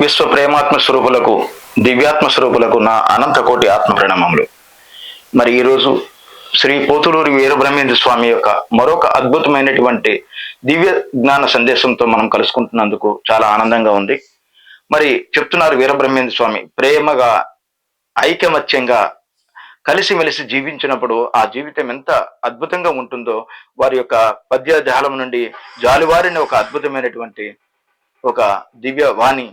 విశ్వ ప్రేమాత్మ స్వరూపులకు దివ్యాత్మ స్వరూపులకు నా అనంత కోటి ఆత్మ ప్రణామములు. మరి ఈరోజు శ్రీ పోతులూరి వీరబ్రహ్మేంద్ర స్వామి యొక్క మరొక అద్భుతమైనటువంటి దివ్య జ్ఞాన సందేశంతో మనం కలుసుకుంటున్నందుకు చాలా ఆనందంగా ఉంది. మరి చెప్తున్నారు వీరబ్రహ్మేంద్ర స్వామి ప్రేమగా ఐకమత్యంగా కలిసిమెలిసి జీవించినప్పుడు ఆ జీవితం ఎంత అద్భుతంగా ఉంటుందో వారి యొక్క పద్య జాలం నుండి జాలువారిన ఒక అద్భుతమైనటువంటి ఒక దివ్య వాణి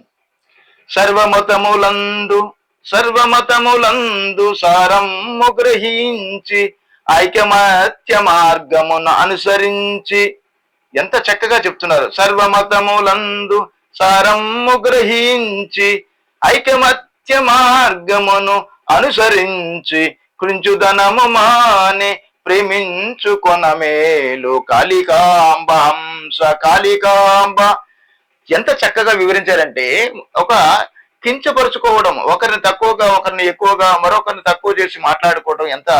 సర్వమతములందు సర్వమతములందు సారము గ్రహించి ఐకమత్య మార్గమును అనుసరించి. ఎంత చక్కగా చెప్తున్నారు. సర్వమతములందు సారము గ్రహించి ఐకమత్య మార్గమును అనుసరించి కృంచుదనము మాని ప్రేమించుకొన మేలు కాళికాంబ హంస కాళికాంబ. ఎంత చక్కగా వివరించారంటే ఒక కించపరుచుకోవడం ఒకరిని తక్కువగా ఒకరిని ఎక్కువగా మరొకరిని తక్కువ చేసి మాట్లాడుకోవడం ఎంత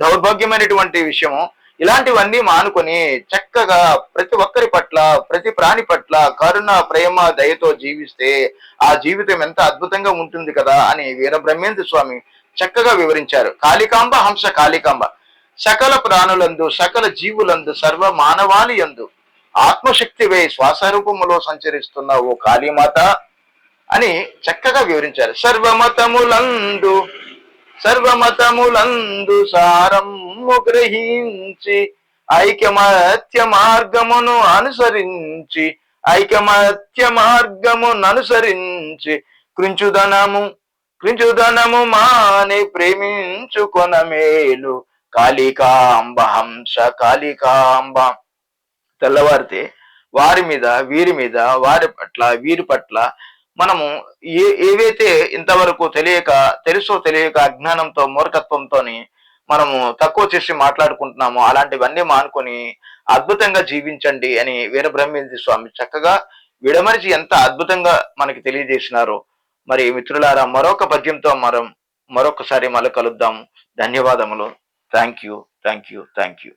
దౌర్భాగ్యమైనటువంటి విషయము ఇలాంటివన్నీ మానుకొని చక్కగా ప్రతి ఒక్కరి పట్ల ప్రతి ప్రాణి పట్ల కరుణ ప్రేమ దయతో జీవిస్తే ఆ జీవితం ఎంత అద్భుతంగా ఉంటుంది కదా అని వీరబ్రహ్మేంద్ర స్వామి చక్కగా వివరించారు. కాళికాంబ హంస కాళికాంబ. సకల ప్రాణులందు సకల జీవులందు సర్వ మానవాళి యందు ఆత్మశక్తివే శ్వాసరూపములో సంచరిస్తున్న ఓ కాళీమాత అని చక్కగా వివరించారు. సర్వమతములందు సర్వమతములందు సారము గ్రహించి ఐకమత్య మార్గమును అనుసరించి ఐకమత్య మార్గమును అనుసరించి కృంచుదనము కృంచుదనము మాని ప్రేమించుకొన మేలు కాళికాంబ హంస కాళికాంబ తెల్లవారితే వారి మీద వీరి మీద వారి పట్ల వీరి పట్ల మనము ఏ ఏవైతే ఇంతవరకు తెలియక తెలుసో తెలియక అజ్ఞానంతో మూర్ఖత్వంతో మనము తక్కువ చేసి మాట్లాడుకుంటున్నామో అలాంటివన్నీ మానుకొని అద్భుతంగా జీవించండి అని వీరబ్రహ్మేంద్ర స్వామి చక్కగా విడమరిచి ఎంత అద్భుతంగా మనకి తెలియజేసినారో. మరి మిత్రులారా మరొక పద్యంతో మనం మరొకసారి మళ్ళీ కలుద్దాము ధన్యవాదములు. Thank you thank you thank you